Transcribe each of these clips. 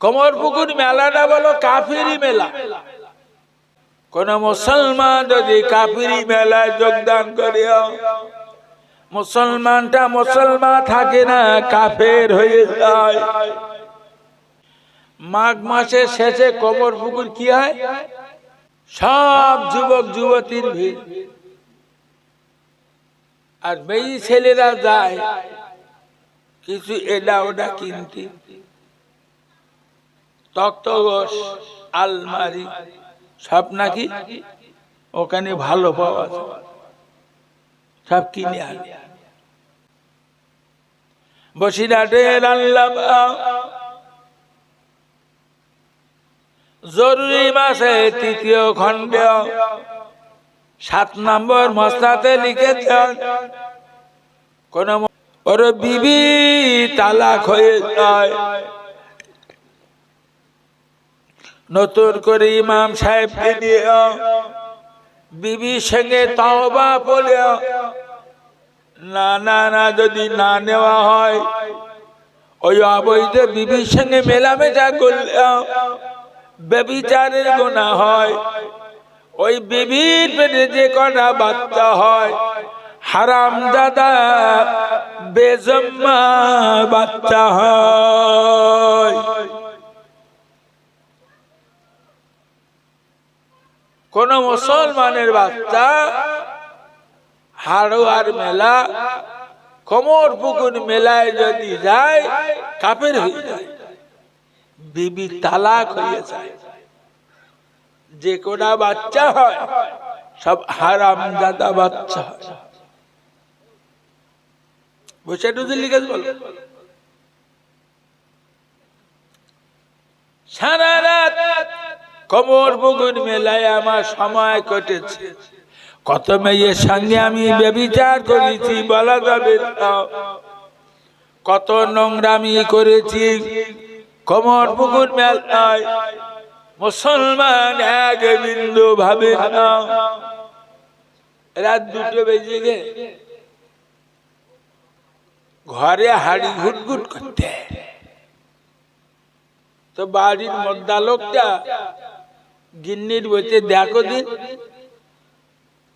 কমর পুকুর মেলাটা বলো কাফিরি মেলা। কোন মুসলমান যদি কাফিরি মেলায় যোগদান করিও, মুসলমানটা মুসলমান থাকে না, কাফের হয়ে যায়। মাঘ মাসের শেষে কমর পুকুর কি হয়? সব যুবক যুবতীর ভিড়। আর মেয়ে ছেলেরা যায়, কিছু এটা ওটা কিনতে। তক্তগস, আলমারি, সব নাকি? ওখানে ভালো পাওয়া যায়। সব কিনে আনে। বসিরহাটে আনলাম জরুরি মাসে তৃতীয় খণ্ডে। সাত নম্বর মশলাতে লিখেছেন, কোন ওর বিবি তালাক হয়ে যায়। নতুন করে ইমাম সাহেবকে দিয়ে বিবির সঙ্গে তওবা বলে না না না, যদি না নেওয়া হয়, ওই অবৈধ বিবির সঙ্গে মেলামেশা করলে বেবিচারের গোনা হয়। ওই বিবির পেটে যে কটা বাচ্চা হয়, হারাম দাদা বেজম্মা বাচ্চা হয়। কোন মুসলমানের বাচ্চা, হাড়োয়ার মেলা, কমর পুকুর মেলায় যদি যায় কাপের হয়ে যায়। বিবি তালাক হয়ে যায়। যে কোটা বাচ্চা হয়, সব হারাম দাদা বাচ্চা হয়। বসে সারা রাত কমর পুকুর মেলায় আমার সময় কেটেছে। কত মেয়ের সঙ্গে আমি ব্যবিচার করেছি, বলা যাবে। কত নোংরামি করেছি কমর পুকুর মেলায়। মুসলমান এক বিন্দু ভাবে না। রাত দুটো বেজে গে ঘরে হাড়ি ঘুটঘুট করতে। তো বাড়ির মদ্দা লোকটা গিন্নির বইতে দেখো দিন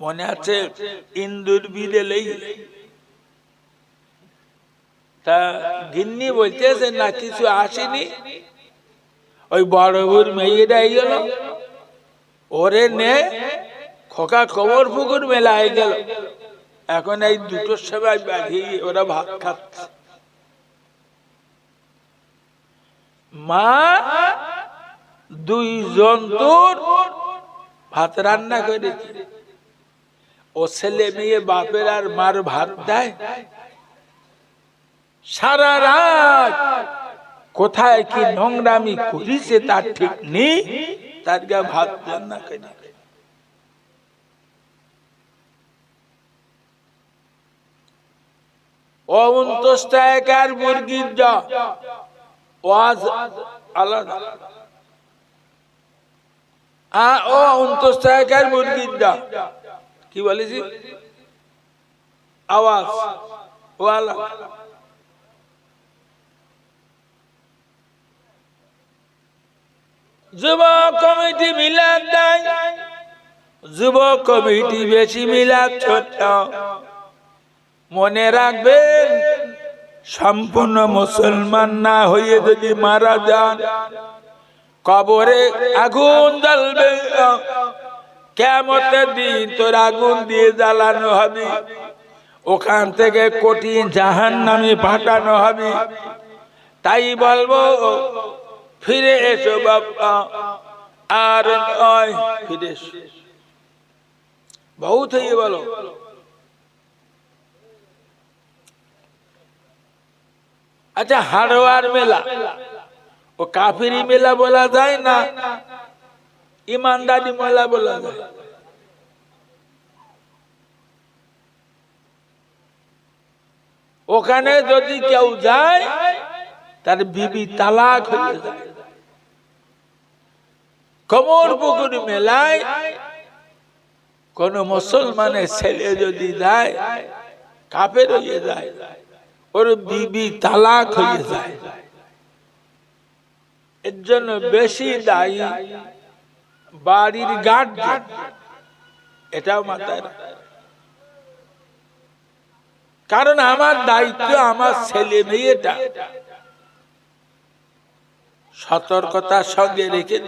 মনে আছে ইন্দুর বিদেলেই। তা গিন্নি বলতেছে না কিছু আসেনি? ওই বড় বুর মেয়েটা গেল। ওরে নে, খোকা কবর পুকুর মেলায় গেল। এখন এই দুটোর সময় বাঘি, ওরা ভাত খাচ্ছে। মা দুই জন্তুর ভাত রান্না করেছে ও ছেলে মেয়ে বাপের আর মার ভাত দেয়। সারা রাত কোথায় কি নোংরামি করিছে তার ঠিক নেই, তার গা ভাত রান্না করে টাকার মুরগির যা ওয়াজ আলাদা। আ, ও কি বলেছি আওয়াজ। ও আলাদা যুব কমিটি মিলাদ দেয়। যুব কমিটি বেশি মিলাদ ছোট। মনে রাখবেন, সম্পূর্ণ মুসলমান না হয়ে যদি মারা যান কবরে আগুন জ্বলবে। কেমতের দিন তোর আগুন দিয়ে জ্বালানো হবে। ওখান থেকে কোটি জাহান নামে পাঠানো হবে। তাই বলব, ফিরে এসো বাবা। আর নয়, ফিরে এসো। বহুত হয়ে বলো। আচ্ছা হাড়োয়ার মেলা। ও কাফিরি মেলা বলা যায় না। ইমানদারি মেলা বলা যায়। ওখানে যদি কেউ যায়, তার বিবি তালাক হয়ে যায়। কমর পুকুর মেলায় কোন মুসলমানের ছেলে যদি যায় কাপের হয়ে যায়, ওর বিবি তালাক হয়ে যায়। এর জন্য বেশি দায়ী বাড়ির গার্ড এটাও মাথায় কারণ আমার দায়িত্ব আমার ছেলে মেয়েটা। সতর্কতার সঙ্গে রেখে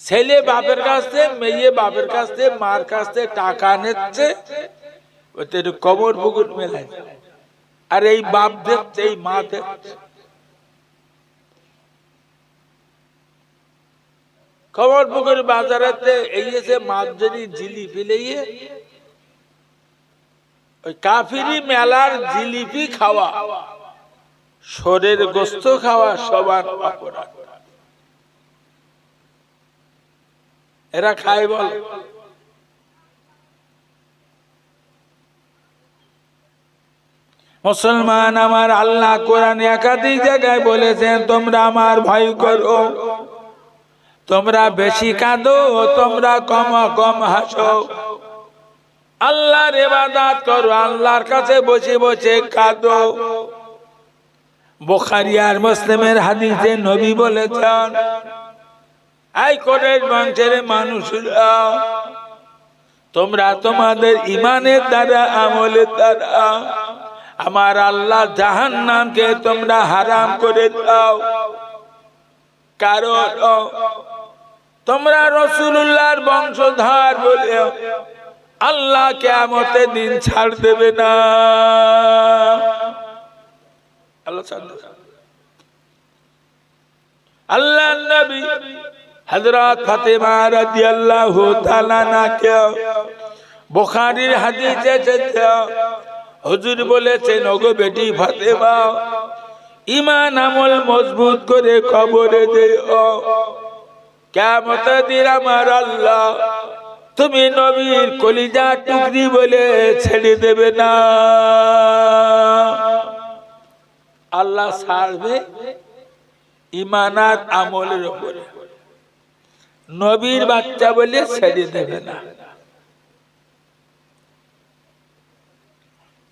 ছেলে বাপের কাছ থেকে, মেয়ে বাপের কাছ থেকে, মার কাছ থেকে টাকা নিচ্ছে ওদের কবর পুকুর মেলায়। আর এই বাপ দেখছে, এই মা দেখছে। কবর পুকুর বাজারেতে এসে মাছ যদি জিলিপি লইয়ে, ওই কাফিরি মেলার জিলিপি খাওয়া শরীর গোস্ত খাওয়া সবার অপরাধ। এরা খায় বল। মুসলমান আমার আল্লাহ কোরআন একাধিক জায়গায় বলেছেন, তোমরা আমার ভয় করো। তোমরা বেশি কাঁদো, তোমরা কম কম হাসো। আল্লাহর ইবাদত করো, আল্লাহর কাছে বসে বসে কাঁদো। বোখারি আর মুসলিমের হাদিসে নবী বলেছেন, এই কোরের বংশের মানুষরা, তোমরা তোমাদের ইমানের দ্বারা, আমলের দ্বারা, আমার আল্লাহ জাহান নামকে তোমরা হারাম করে দাও। কারণ তোমরা রসুল্লাহর বংশধর বলে আল্লাহ কেমতে দিন ছাড় দেবে না আল্লাহ। আল্লাহ নবী হযরত ফাতেমা তাআলা নাকে বুখারীর হাদিসে এসেছে, হুজুর বলেছেন, ওগো বেটি ফাতেমা ইমান আমল মজবুত করে কবরে দেও কেমত দিন আমার আল্লাহ তুমি নবীর কলিজা টুকরি বলে ছেড়ে দেবে না। আল্লাহ ছাড়বে ইমানাত আমলের উপরে। নবীর বাচ্চা বলে ছেড়ে দেবে না।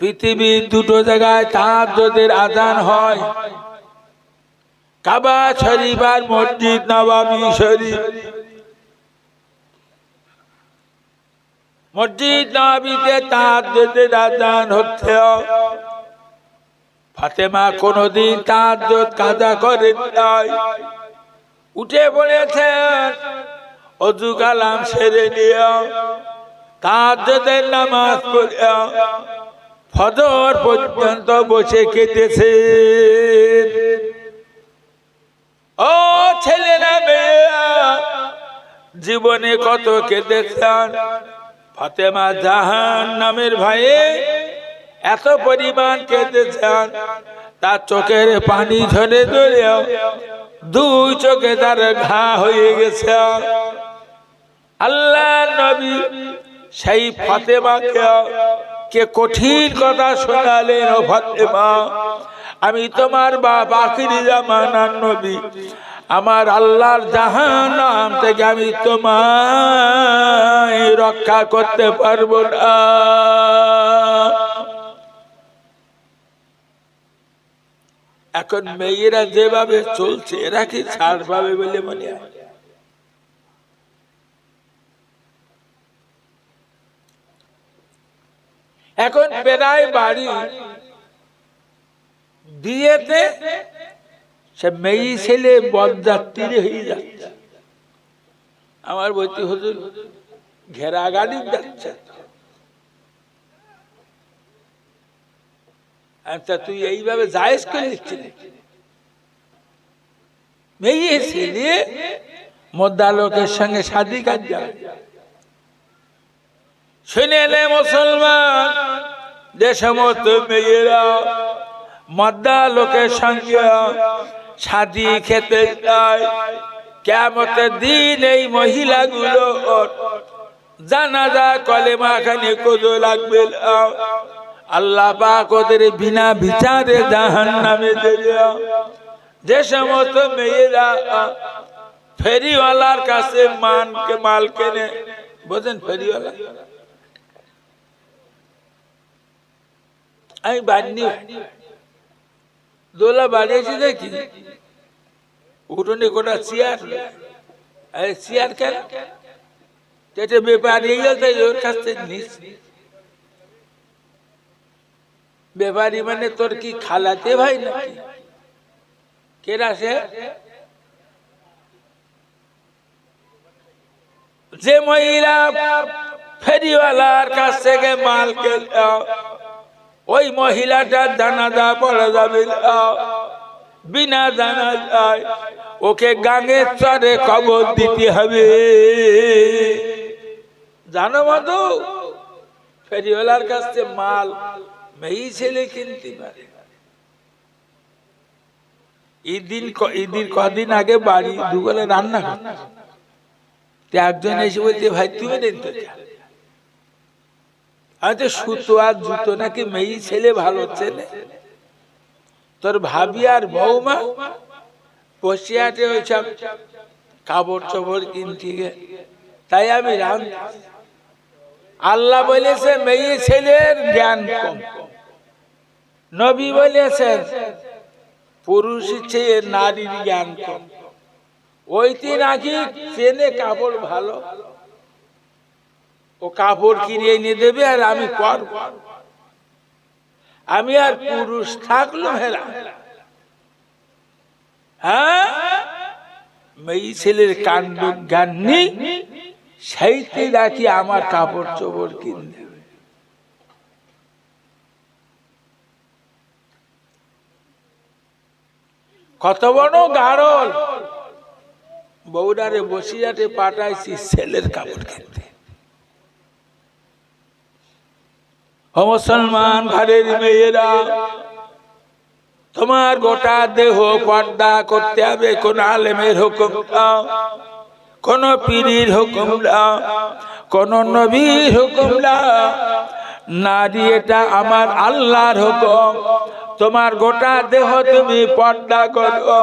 পৃথিবীর দুটো জায়গায় তার যদি আদান হয়। কাবা শরীফ আর মসজিদ নবাবী শরীফ। মসজিদ নবাবিতে তার যদি আদান হচ্ছে, ফাতেমা কোনদিন তার কাজা করে নাই। উঠে পড়েছেন অজু কালাম সেরে নিয়ে তার নামাজ পড়িয়া ফজর পর্যন্ত বসে কেটেছে ও ছেলেরা মেয়েরা, জীবনে কত কেটেছেন ফাতেমা জাহান নামের ভাইয়ে এত পরিমাণ কেঁদেছেন তার চোখের পানি ঝরে ধরেও দুই চোখে তার ঘা হয়ে গেছে। আল্লাহ নবী সেই ফাতেমাকে কে কঠিন কথা শোনালেন ও ফাতেমা আমি তোমার বাপ আখিরি জামানার নবী। আমার আল্লাহর জাহান্নাম থেকে আমি তোমায় রক্ষা করতে পারব না। এখন মেয়েরা যেভাবে চলছে, এরা কি ছাড় পাবে বলে মনে হয়? এখন প্রায় বাড়ি বিয়েতে সে মেয়ে ছেলে বরযাত্রী হয়ে যাচ্ছে। আমার বলতে হুজুর, ঘেরা গাড়ি যাচ্ছে আচ্ছা তুই এইভাবে জায়েজ করে দিচ্ছি মেয়ে ছেলে মোদ্দা সঙ্গে শাদি কাজ যাবে। শুনে মুসলমান যে সমস্ত মেয়েরা মদ্দা লোকের সঙ্গে শাদি খেতে যায়। কেমতের দিন এই মহিলাগুলো জানাজা কলেমা খানে কোজো লাগবে। আল্লাহ পাক ওদের বিনা বিচারে জাহান নামে যে সমস্ত মেয়েরা ফেরিওয়ালার কাছে মানকে মাল কেনে বোঝেন ফেরিওয়ালা? আমি বান্নি দোলা বাড়িয়েছি দেখি। উঠোনে কোটা চেয়ার আরে চেয়ার কেন? ওর নিস। মানে তোর কি খালাতে ভাই নাকি? কেরা সে? যে মহিলা ফেরিওয়ালার কাছ থেকে মাল কেল ওই মহিলাটার দানাদা পড়া যাবে। বিনা দানা যায় ওকে গাঙের চরে কবর দিতে হবে। জানো মধু, ফেরিওয়ালার কাছ থেকে মাল মেয়ে ছেলে কিনতে পারে। ঈদিন ঈদের কদিন আগে বাড়ি দুবেলা রান্না একজন এসে বলছে, ভাই তুমি দেন তো তো সুতো আর জুতো নাকি মেয়ে ছেলে ভালো ছেলে তোর ভাবি আর বৌমা বসে আছে ওইসব কাপড় চোপড় কিনতে তাই আমি রাম আল্লাহ বলেছে মেয়ে ছেলের জ্ঞান কম। নবী বলেছেন পুরুষের চেয়ে নারীর জ্ঞান কম। ওইটি নাকি চেনে কাপড় ভালো। ও কাপড় কিনে এনে দেবে আর আমি করব। আমি আর পুরুষ থাকল হেরা হ্যাঁ? মেয়ে ছেলের কাণ্ড জ্ঞান নেই সেইতে নাকি আমার কাপড় চোপড় কিনে দেবে। কত বড় গাড়ল বৌডারে বসিয়াতে পাঠাইছি ছেলের কাপড় কিনতে ও মুসলমান ঘরের মেয়েরা, তোমার গোটা দেহ পর্দা করতে হবে, কোন আলেমের হুকুম দাও, কোন পীরির হুকুম দাও, কোন নবীর হুকুম দাও। নারী, এটা আমার আল্লাহর হুকুম। তোমার গোটা দেহ তুমি পর্দা করো।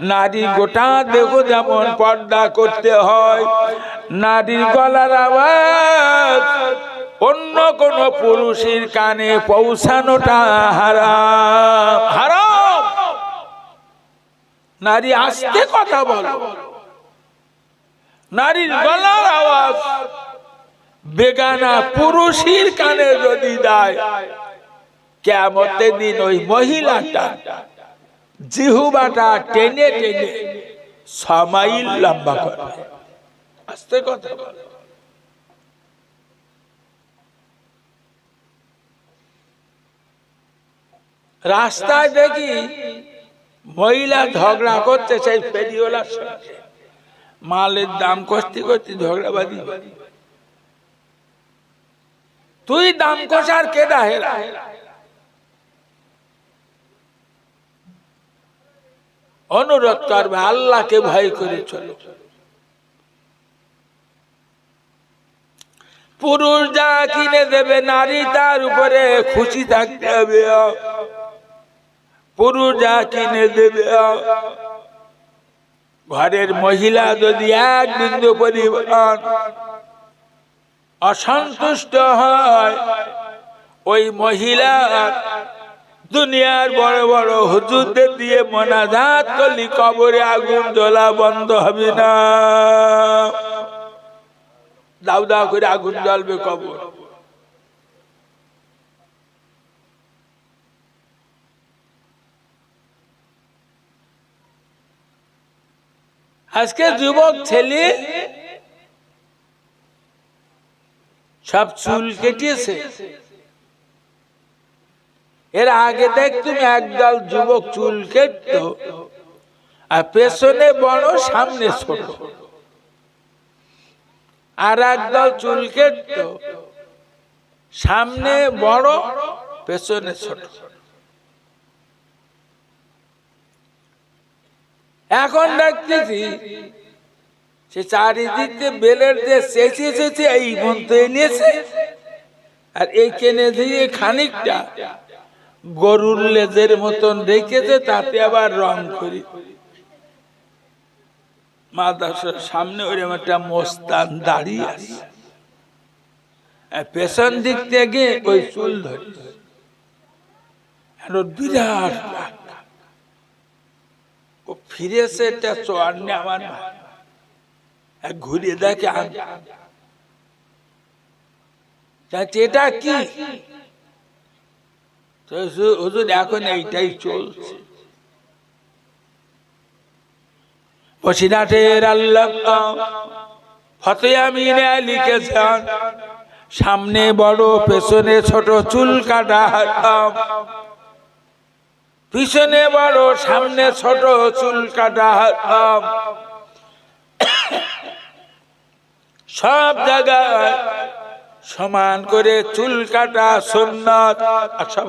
নারী, গোটা দেহ যেমন পর্দা করতে হয়। নারীর গলার আওয়াজ অন্য কোন পুরুষের কানে পৌঁছানোটা হারাম। হারাম! নারী আস্তে কথা বলো। নারীর গলার আওয়াজ বেগানা পুরুষের কানে যদি দেয়, কেমতের দিন ওই মহিলাটা জিহুবাটা টেনে টেনে সমাইল লম্বা করে। আস্তে কথা বলো। রাস্তায় দেখি মহিলা ঝগড়া করতে সেই ফেরিওয়ালার সঙ্গে। মালের দাম করতে করতে ঝগড়াবাদি তুই দাম কষার কেডা হেরা? অনুরোধ করবে আল্লাহকে ভয় করে চলো। পুরুষ যা কিনে দেবে, নারী তার উপরে খুশি থাকতে হবে। পুরুষ যা কিনে দেবে। ঘরের মহিলা যদি এক বিন্দু পরিমাণ অসন্তুষ্ট হয়, ওই মহিলা দুনিয়ার বড় বড় হুজুরদের দিয়ে মোনাজাত করলি কবরে আগুন জ্বলা বন্ধ হবে না। দাও করে আগুন জ্বলবে কবর। আজকে যুবক ছেলে সব চুল কেটেছে। এর আগে দেখ তুমি একদল যুবক চুল কেটত আর পেছনে বড়, সামনে ছোট। আর একদল চুল কেটত, সামনে বড়, পেছনে ছোট। এখন দেখতেছি সে চারিদিকে বেলের যে চেঁচিয়ে চেঁচিয়ে এই মন্ত্র এনেছে। আর এই কেনে দিয়ে খানিকটা গরুর লেজের মতন রেখেছে, তাতে আবার রং করি। মাদ্রাসার সামনে ওরকম একটা মোস্তান দাঁড়িয়ে আছে। পেছন দিক থেকে ওই চুল ধরে আর বিরাট। ও ফিরেছে এটা আমার ঘুরিয়ে দেখে এটা কি? হুজুর, এখন এইটাই চলছে। বসিরাটের আল্লাহ লিখেছেন সামনে বড়, পেছনে ছোট চুল কাটা পিছনে বড় সামনে ছোট চুল কাটা সব জায়গায় সমান করে চুল কাটা সুন্নত। আচ্ছা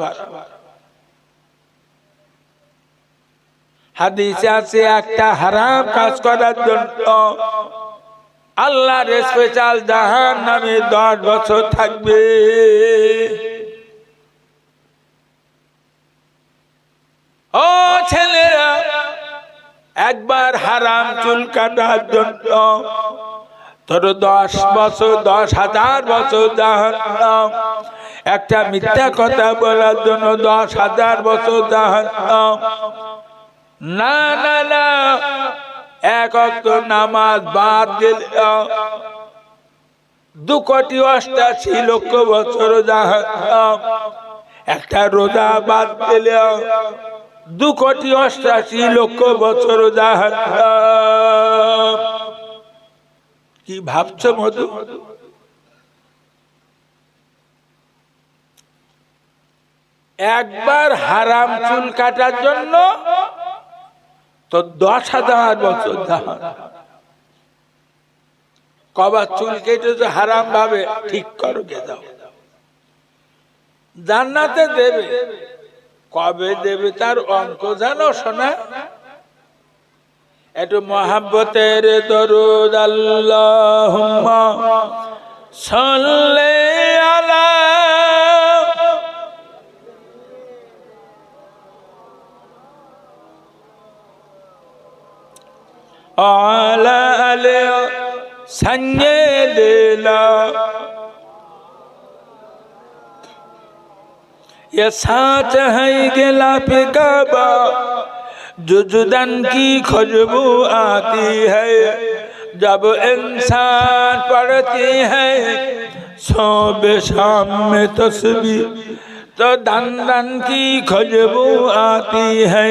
হাদিসে আছে, একটা হারাম কাজ করার জন্য আল্লাহর স্পেশাল জাহান নামে দশ বছর থাকবে। ও ছেলেরা, একবার হারাম চুল কাটার জন্য তোর দশ বছর, দশ হাজার বছর জাহান্নাম একটা মিথ্যা কথা বলার জন্য দশ হাজার বছর জাহান্নাম না না না, এক অক্ত নামাজ বাদ দিল। দু কোটি অষ্টাশি লক্ষ বছর জাহান্নাম একটা রোজা বাদ দিল। দু কোটি অষ্টাশি লক্ষ বছর কি ভাবছ মধু? একবার হারাম চুল কাটার জন্য তো দশ হাজার বছর জাহান কবার চুল কেটে তো হারাম ভাবে, ঠিক করো গে দাও জান্নাতে দেবে। কবে দেবে তার অঙ্ক জানো শোনা? একটু মহাব্বতের দরুদ আল্লাহ সল্লে আলা আলে সঞ্জে দিলা ये साथ है गिलाफ काबा जुजदन की खुशबू आती है जब इंसान पढ़ती है सुबह शाम में तस्वीर तो दन दन की खुशबू आती है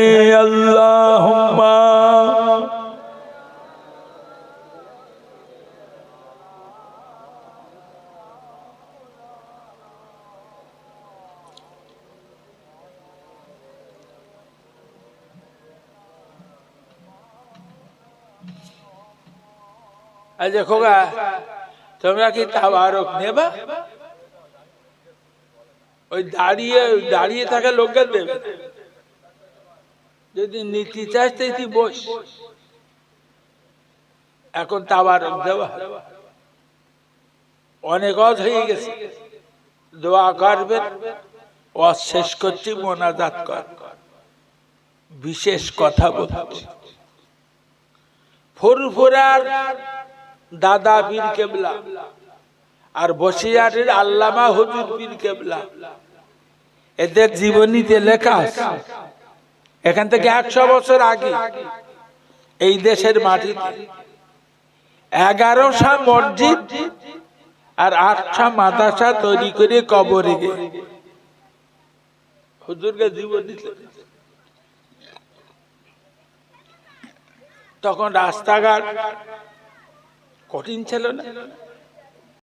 আর খোগা তোমরা কি তাবারক নেবা? ওই দাঁড়িয়ে দাঁড়িয়ে থাকা লোককে দেবে। যদি নীতি চাস, তুই বস। এখন তাবারক দেওয়া। অনেক অধ হয়ে গেছে। দোয়া করবেন অজ শেষ করছি, মোনাজাত কর। বিশেষ কথা বলছি। ফুরফুরার দাদা পীর কেবলা আর বসিয়ারের আল্লামা হুজুর পীর কেবলা। এদের জীবনীতে লেখা আছে। এখান থেকে একশো বছর আগে এই দেশের মাটিতে এগারোশা মসজিদ আর আটশা মাদ্রাসা তৈরি করে কবরে হুজুরকে জীবনীতে তখন রাস্তাঘাট কঠিন ছিল না।